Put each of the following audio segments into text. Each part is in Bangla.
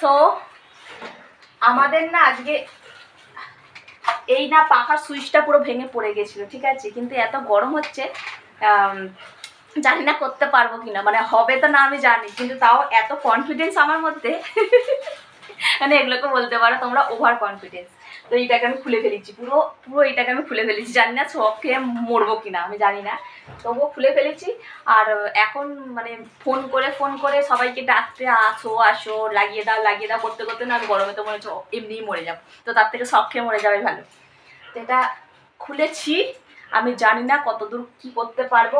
সো আমাদের না আজকে এই না পাখার সুইচটা পুরো ভেঙে পড়ে গেছিল, ঠিক আছে? কিন্তু এত গরম হচ্ছে জানি না করতে পারব কিনা মানে হবে তো না আমি জানি, কিন্তু তাও এত কনফিডেন্স আমার মধ্যে মানে এগুলোকে বলতে পারো তোমরা ওভার কনফিডেন্স তো এইটাকে আমি খুলে ফেলেছি। পুরো পুরো এইটাকে আমি খুলে ফেলেছি। জানি না সব খেয়ে মরবো কিনা, আমি জানি না। তবুও খুলে ফেলেছি। আর এখন মানে ফোন করে ফোন করে সবাইকে ডাকতে, আসো আসো, লাগিয়ে দাও লাগিয়ে দাও, করতে করতে না, আমি গরমে তো মনে হচ্ছে এমনিই মরে যাব। তো তার থেকে সব খেয়ে মরে যাবে ভালো। তো এটা খুলেছি। আমি জানি না কতদূর কি করতে পারব।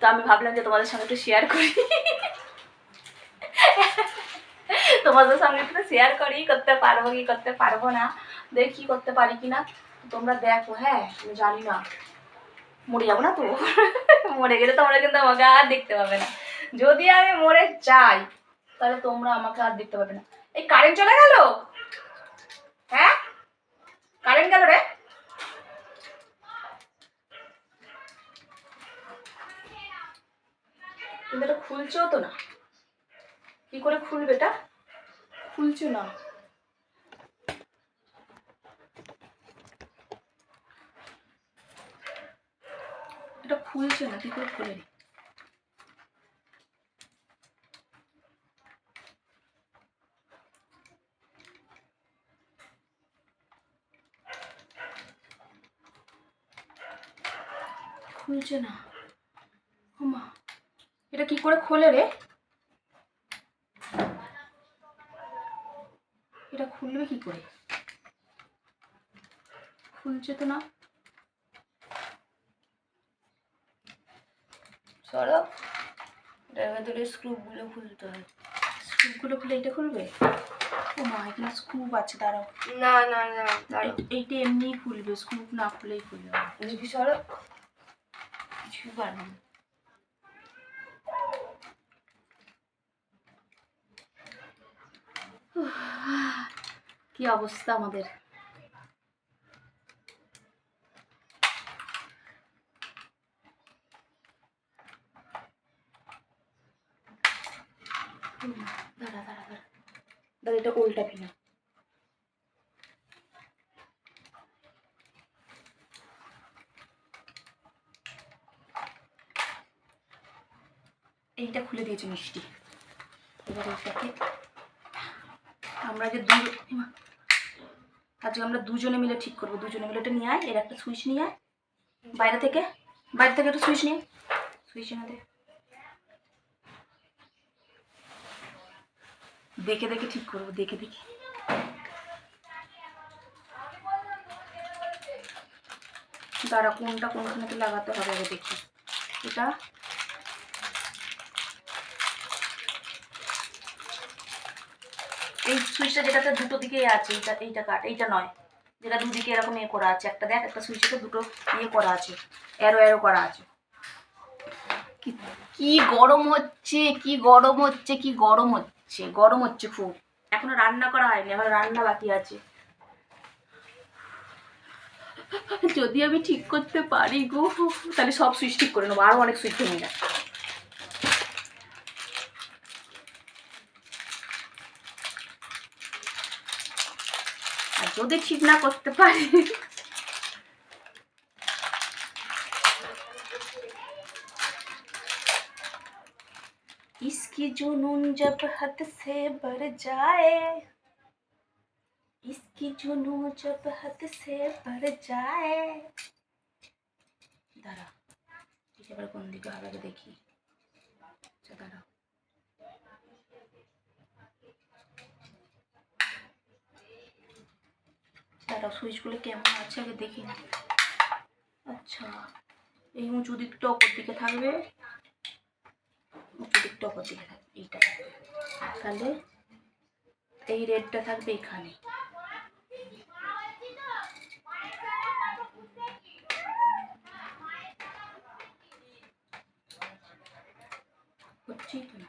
তো আমি ভাবলাম যে তোমাদের সঙ্গে একটু শেয়ার করি। তোমাদের সঙ্গে একটু শেয়ার করি, করতে পারব কি, করতে পারব না, দেখি করতে পারি কি না তোমরা দেখো হ্যাঁ আমি জানি না। মরে যাব না তো? মরে গেলে তোমরা কিন্তু আমাকে আর দেখতে পাবে না। যদি আমি মরে যাই, তাহলে তোমরা আমাকে আর দেখতে পাবে না। এই কারেন্ট চলে গেল? হ্যাঁ? কারেন্ট গেল রে? কিন্তু এটা খুলছেও তো না। কি করে খুলবে এটা? খুলছো না। এটা খুলছে না কি করে খুলে? খুলছে না। এটা কি করে খোলে রে এটা খুলবে কি করে। খুলছে তো না? সরব এটার ভেতরে স্ক্রুগুলো খুলতে হয়। স্ক্রুগুলো খুলে এটা খুলবে? ও মা এখানে স্ক্রু আছে দাঁড়াও। না না না এইটা এমনিই খুলবে স্ক্রু না খুলেই খুলবে। দেখি সরো। কিছু পারবে না। কি অবস্থা আমাদের? এইটা খুলে দিয়েছে মিষ্টি। এবার এইটাকে আমরা যে দু এমা, আজকে আমরা দুজনে মিলে ঠিক করব। দুজনে মিলে এটা নিয়ে আয়, এর একটা সুইচ নিয়ে আয়। বাইরে থেকে বাইরে থেকে একটা সুইচ নিয়ে সুইচ এনে দেখে দেখে ঠিক করব, দেখে দেখে। দাঁড়া, কোনটা কোনখানে লাগাতে হবে দেখি। এটা এই সুইচটা যেটাতে দুটো দিকেই আছে এইটা এইটা কাট এইটা নয়। যেটা দুদিকে এরকম ইয়ে করা আছে। একটা দেখ একটা সুইচটাতে দুটো ইয়ে করা আছে। অ্যারো অ্যারো করা আছে। কি- গরম হচ্ছে কি গরম হচ্ছে কি গরম হচ্ছে গরম হচ্ছে খুব। এখনও রান্না করা হয়নি আমার রান্না বাকি আছে। যদি আমি ঠিক করতে পারি গো তাহলে সব সুইচ ঠিক করে নেব আরও অনেক সুইচ ভেঙে গেছে। যদি ঠিক না করতে পারি इसकी जुनून जब हद से बढ़ जाए इसकी जुनून जब हद से बढ़ जाए দাঁড়া এটা এবার কোন দিকে হবে আগে দেখি দাঁড়াও সুইচগুলো কেমন আছে আগে দেখি না আচ্ছা এই উঁচু দিকটা ওপর দিকে থাকবে। উঁচু দিকটা ওপর দিকে থাকবে, এইটা। তাহলে এই রেডটা থাকবে এখানে হচ্ছেই তো না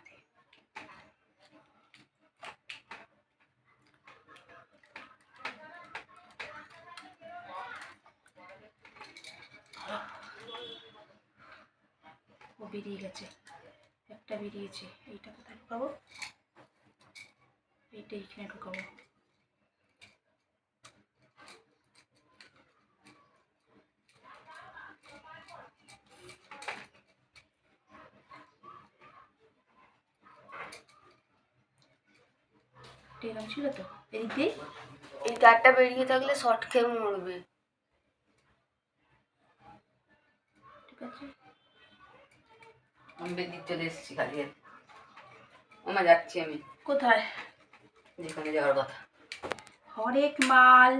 ও বেরিয়ে গেছে। একটা বেরিয়েছে। এইটা কোথায় পাবো এইটা এখানে ঢুকাবো। এরকম ছিল তো? এদিক দিয়ে এই তারটা বেরিয়ে থাকলে শর্ট খেয়ে মরবে। ঠিক আছে? আমি বেদিক চলে এসেছি খালি। ওমা যাচ্ছি আমি। কোথায়? যেখানে যাওয়ার কথা। হরেক মাল।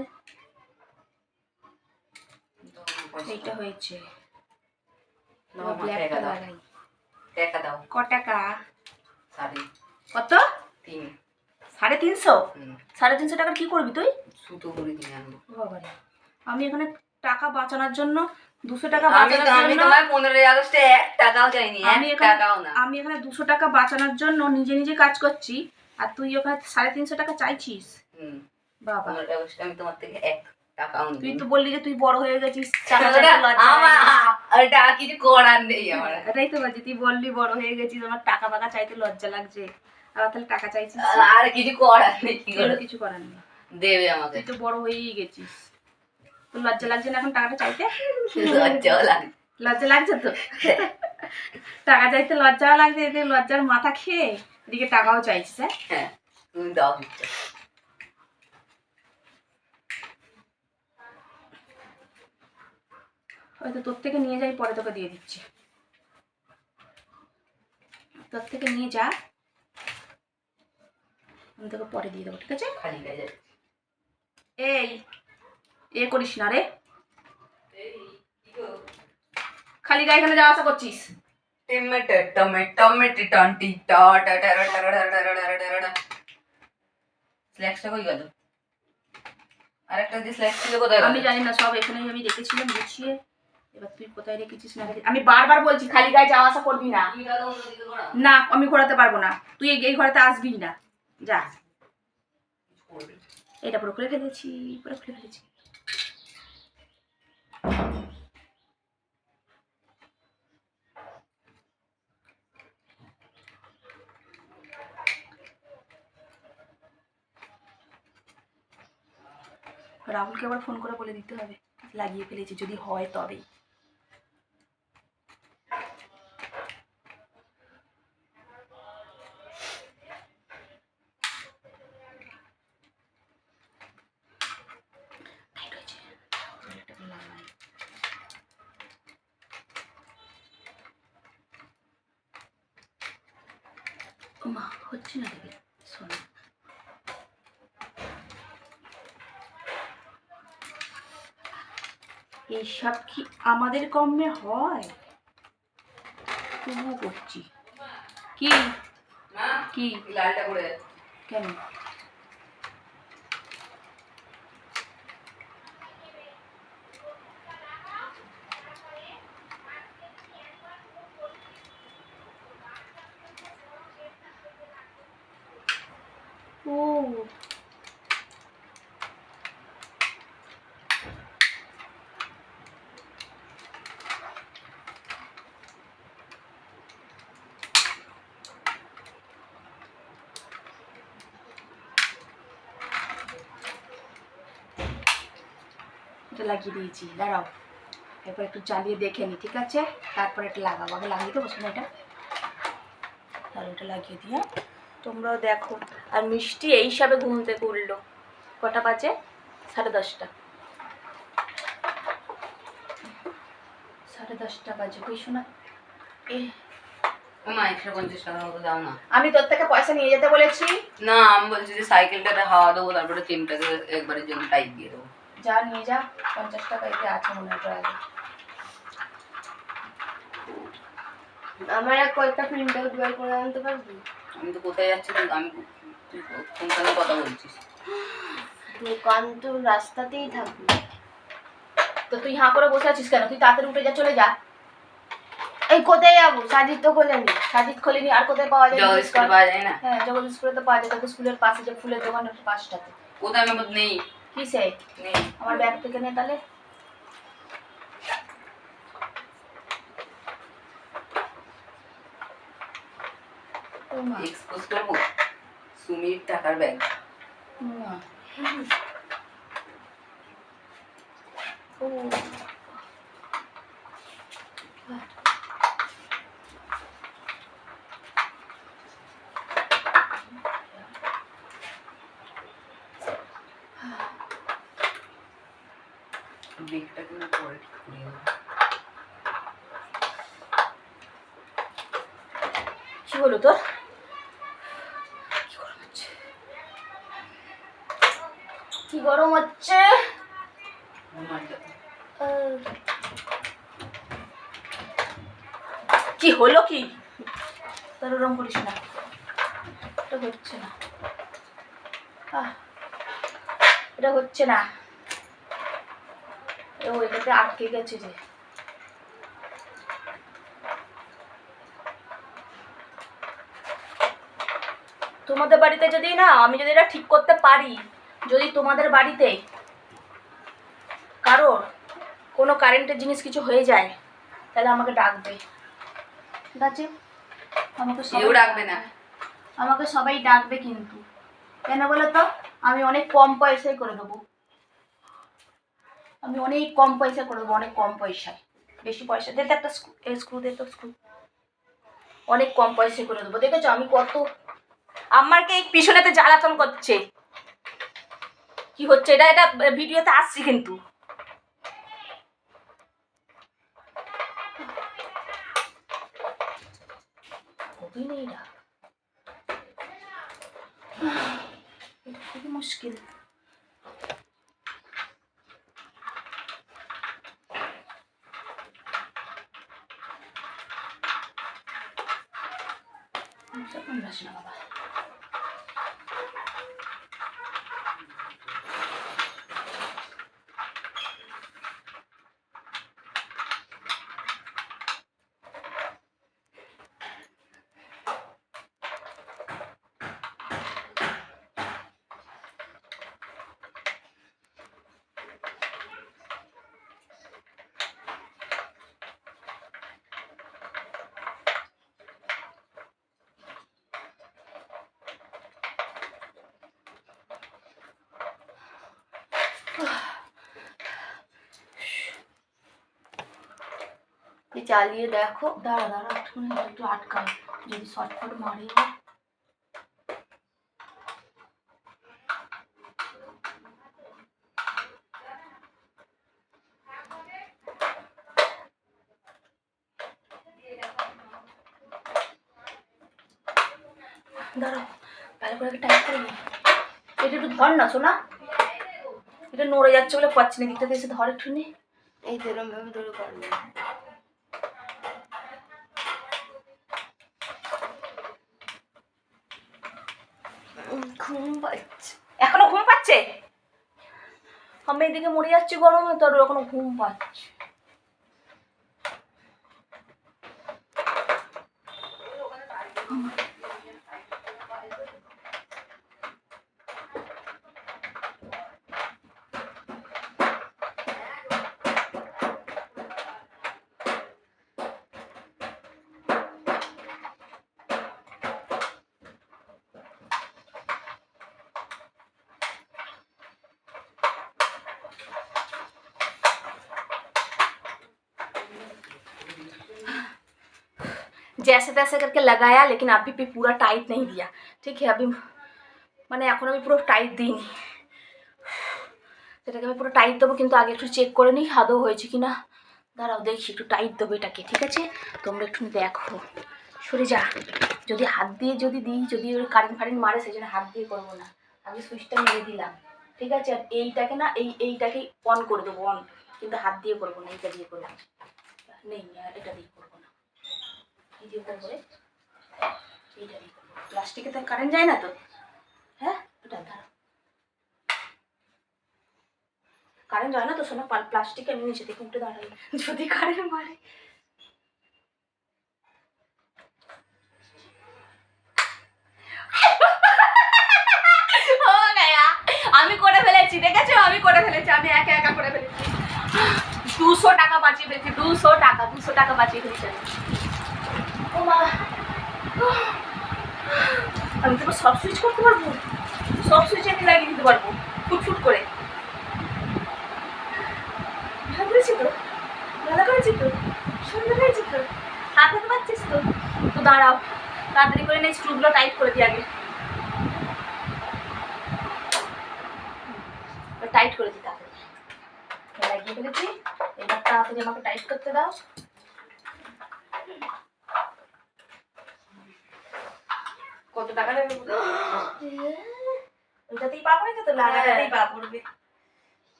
এইটা হয়েছে। টাকা দাও। ক টাকা? সাড়ে কত? তিন। সাড়ে তিনশো? সাড়ে তিনশো টাকার কি করবি তুই? সুতো করে কিনে আনব। আমি এখানে টাকা বাঁচানোর জন্য দুশো টাকা আমি বাঁচানোর জন্য পনেরোই আগস্টে এক টাকাও চাইনি আমি এখানে টাকাও না। আমি এখানে দুশো টাকা বাঁচানোর জন্য নিজে নিজে কাজ করছি আর তুই ওখানে সাড়ে তিনশো টাকা চাইছিস? বাবা। আমি তোমার থেকে এক তুই তো বললি যে তুই বড় হয়ে গেছিস টাকা কিছু করার নেই আমার। এটাই তো বলছি তুই বললি বড় হয়ে গেছিস আমার টাকা ফাকা চাইতে লজ্জা লাগছে। আবার তাহলে টাকা চাইছিস? আর কিছু করার নেই কি কিছু করার নেই। দেবে আমাকে। তুই তো বড় হয়েই গেছিস। তো লজ্জা লাগছে না এখন টাকাটা চাইতে? লজ্জাও লাগে লজ্জা লাগছে তো? টাকা চাইতে লজ্জাও লাগছে এতে লজ্জার মাথা খেয়ে এদিকে টাকাও চাইছিস হ্যাঁ? হ্যাঁ তুমি দাও দিচ্ছ হয়তো তোর থেকে নিয়ে যাই পরে তোকে দিয়ে দিচ্ছি। তোর থেকে নিয়ে যা। আমি তোকে পরে দিয়ে দেবো ঠিক আছে? খালি এই এ করিস না রে খালি গায়ে এখানে যাওয়া আসা করছিস টমেটো টমেটো টমেটো টন্টি টাটা টাটা টা টাটা টাটা স্ল্যাক্সটা কই গেল আরেকটা যে স্ল্যাক্স ছিল কোথায় আমি জানি না সব এখানেই আমি রেখেছিলাম গুছিয়ে এবার তুই কোথায় রেখেছিস না আমি বারবার বলছি খালি গায়ে যাওয়া আসা করবি না না আমি ঘোরাতে পারব না তুই এই ঘোরাতে আসবি না যা এটা পুরো খুলে ফেলেছি পুরো খুলে ফেলেছি রাহুলকে আবার ফোন করে বলে দিতে হবে লাগিয়ে ফেলেছি যদি হয় তবেই টাইট হয়েছে এটাকে লাগাই ও মা হচ্ছে না দেখি শোনো এইসব কি আমাদের কমে হয়? তবুও করছি। কি? কি? লালটা করে। কেন ও এটা লাগিয়ে দিয়েছি দাঁড়াও। এরপর একটু চালিয়ে দেখে নি ঠিক আছে? তারপর এটা লাগাবো আগে লাগিয়ে দেবো শোনো এটা। তাহলে ওটা লাগিয়ে দিয়ে তোমরাও দেখো। আর মিষ্টি এই হিসাবে ঘুম থেকে উঠল। কটা বাজে? সাড়ে দশটা। সাড়ে দশটা বাজে কই শোনা না। আমি তোর থেকে পয়সা নিয়ে যেতে বলেছি। না আমি বলছি যে সাইকেলটাতে হাওয়া দেবো তারপরে চেনটাকে একবারের জন্য টাইট দিয়ে দেবো। যা নিয়ে যা পঞ্চাশ টাকা এতে আছে মনে হয় আমার এক কয়েকটা প্রিন্ট আউট বের করে আনতে পারবি? আমি তো কোথায় যাচ্ছি তুই আমি তুই কোন কথা বলছিস? দোকান তো রাস্তাতেই থাকবে। তো তুই হাঁ করে বসে আছিস কেন? তুই তাড়াতাড়ি উঠে যা চলে যা। এই কোথায় যাব? সাজিদ তো খোলেনি। সাজিদ খোলেনি আর কোথায় পাওয়া যায়? স্কুল পাওয়া যায় না? হ্যাঁ জগদীশ স্কুলে তো পাওয়া যায়। তোকে স্কুলের পাশে যে ফুলের দোকান ওটা পাশটাতে কোথায় আমার নেই? কি নেই আমার ব্যাগ থেকে নে তাহলে। ও এক্সপোজ করব। সুমির টাকার ব্যাগ না। ও। কিন্তু পরে ঠিক। কি হলো তোর? কি গরম হচ্ছে? কি হলো কি? তোর ওরম করিস না। এটা হচ্ছে না। আহ, এটা হচ্ছে না। ও এটাতে আটকে গেছে যে। তোমাদের বাড়িতে যদি না আমি যদি এটা ঠিক করতে পারি যদি তোমাদের বাড়িতে কারোর কোনো কারেন্টের জিনিস কিছু হয়ে যায় তাহলে আমাকে ডাকবে। ঠিক আছে আমাকে সবাই কেউ ডাকবে না। আমাকে সবাই ডাকবে কিন্তু। কেন বলো তো? আমি অনেক কম পয়সায় করে দেবো। আমি অনেক কম পয়সা করে দেবো অনেক কম পয়সায় বেশি পয়সা দিতে একটা স্ক্রু দে তো, স্ক্রু। অনেক কম পয়সায় করে দেবো। দেখেছ আমি কত আমাকে এই পিছনেতে জ্বালাতন করছে। কি হচ্ছে? এটা এটা ভিডিওতে আসছি কিন্তু। মুশকিল। যখন যাস না বাবা এই চালিয়ে দেখো। দাঁড়া দাঁড়া, একটুখানি একটু আটকাও, যদি শর্টফট মারে। দাঁড়াও করে টাইট করে এটা একটু ধর না শোনা এটা নড়ে যাচ্ছে বলে পাচ্ছি না, দিকটাতে এসে ধর একটু নি এই তো এরম ভাবে ধরে। পারবে ঘুম পাচ্ছে। এখনও ঘুম পাচ্ছে? আমি এদিকে মরে যাচ্ছি গরমে তোর এখনও ঘুম পাচ্ছে। जैसे तैसे करके लगाया लेकिन अभी भी पूरा टाइट नहीं दिया ठीक है अभी মানে এখন আমি পুরো টাইট দিইনি সেটাকে আমি পুরো টাইট দেবো কিন্তু আগে একটু চেক করে নিই আদৌ হয়েছে কি না দাঁড়াও দেখি একটু টাইট দেবো এটাকে ঠিক আছে তোমরা একটু দেখো সরে যা যদি হাত দিয়ে যদি দিই যদি ওই কারেন্ট ফারেন্ট মারে সেই জন্য হাত দিয়ে করবো না আমি সুইচটা মেরে দিলাম ঠিক আছে আর এইটাকে না এই এইটাকেই অন করে দেবো অন কিন্তু হাত দিয়ে করবো না এইটা দিয়ে করবো নেই আর এটা দিয়ে প্লাস্টিকে তো কারেন্ট যায় না তো? হ্যাঁ? কারেন্ট যায় না তো? শোনা প্লাস্টিক আমি নিচে থেকে উঠে দাঁড়াই। যদি কারেন্ট মারে। আমি করে ফেলেছি, দেখেছ? আমি করে ফেলেছি, আমি একা একা করে ফেলেছি। দুশো টাকা বাঁচিয়ে ফেলেছি, দুশো টাকা দুশো টাকা বাঁচিয়ে ফেলেছি আমি। তোমার সব সুইচ করতে পারব। সব সুইচ আমি লাগিয়ে দিতে পারব। ফুটফুট করে। ভালো তো? ভালো করেছি তো? তো? হাত তো? তো দাঁড়াও। তাড়াতাড়ি করে নেই স্ক্রুগুলো টাইট করে দিই আগে টাইট করে দিই তাড়াতাড়ি লাগিয়ে ফেলেছি এবার তাড়াতাড়ি আমাকে টাইট করতে দাও কত টাকা নেবে ওইটাতেই পা পড়েছে তো লাগাতেই পা পড়বে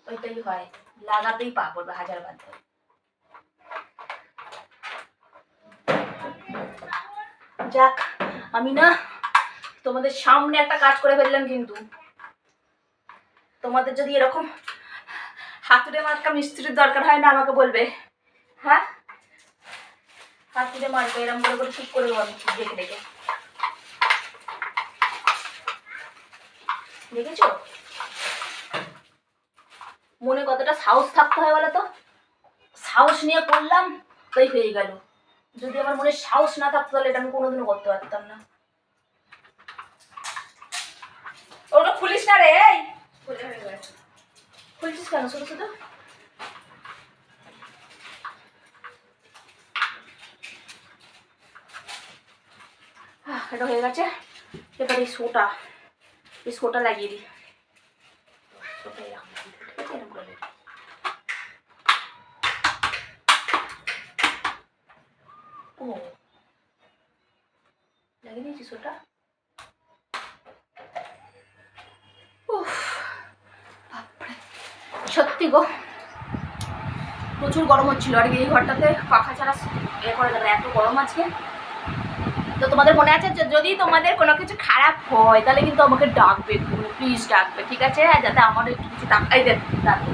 ওইটাই হয় লাগাতেই পা পড়বে হাজার বার ধরে। যাক, আমি না তোমাদের সামনে একটা কাজ করে ফেললাম কিন্তু। তোমাদের যদি এরকম হাতুড়ে মার্কা মিস্ত্রির দরকার হয় না আমাকে বলবে। হ্যাঁ? হাতুড়ে মার্কা এরকম করে করে ঠিক করে দেবো আমি দেখে দেখে। দেখেছ? মনে কতটা সাহস থাকতে হয় বলো তো? সাহস নিয়ে করলাম, তাই হয়ে গেল। যদি আমার মনে সাহস না থাকতো তাহলে এটা আমি কোনোদিনও করতে পারতাম না। ওটা খুলিস না রে খুলছিস কেন শুধু শুধু? এটা হয়ে গেছে। এবার এই শোটা এই শোটা লাগিয়ে দিই। এরকম ঠিক আছে এরকম করে দিই। ও লাগিয়ে দিয়েছি শোটা উফ বাপরে সত্যি গো প্রচুর গরম হচ্ছিল। আর এই ঘরটাতে পাখা ছাড়া এ করে দেবে এত গরম আছে তো তোমাদের মনে আছে যদি তোমাদের কোনো কিছু খারাপ হয়, তাহলে কিন্তু আমাকে ডাকবে প্লিজ ডাকবে, ঠিক আছে? যাতে আমার একটু কিছু টাকাই ডাকবে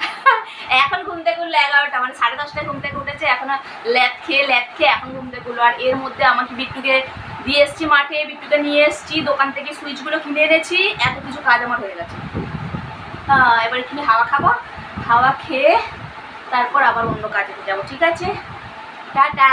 এখন ঘুম থেকে উঠল এগারোটা মানে সাড়ে দশটায় ঘুম থেকে উঠেছে, এখন ল্যাদ খেয়ে ল্যাদ খেয়ে এখন ঘুম থেকে উঠল। আর এর মধ্যে আমাকে বিট্টুকে দিয়ে এসছি মাঠে, বিট্টুকে নিয়ে এসছি, দোকান থেকে সুইচগুলো কিনে এনেছি, এত কিছু কাজ আমার হয়ে গেছে। এবার একটু হাওয়া খাব? হাওয়া খেয়ে তারপর আবার অন্য কাজে যাব ঠিক আছে? টাটা!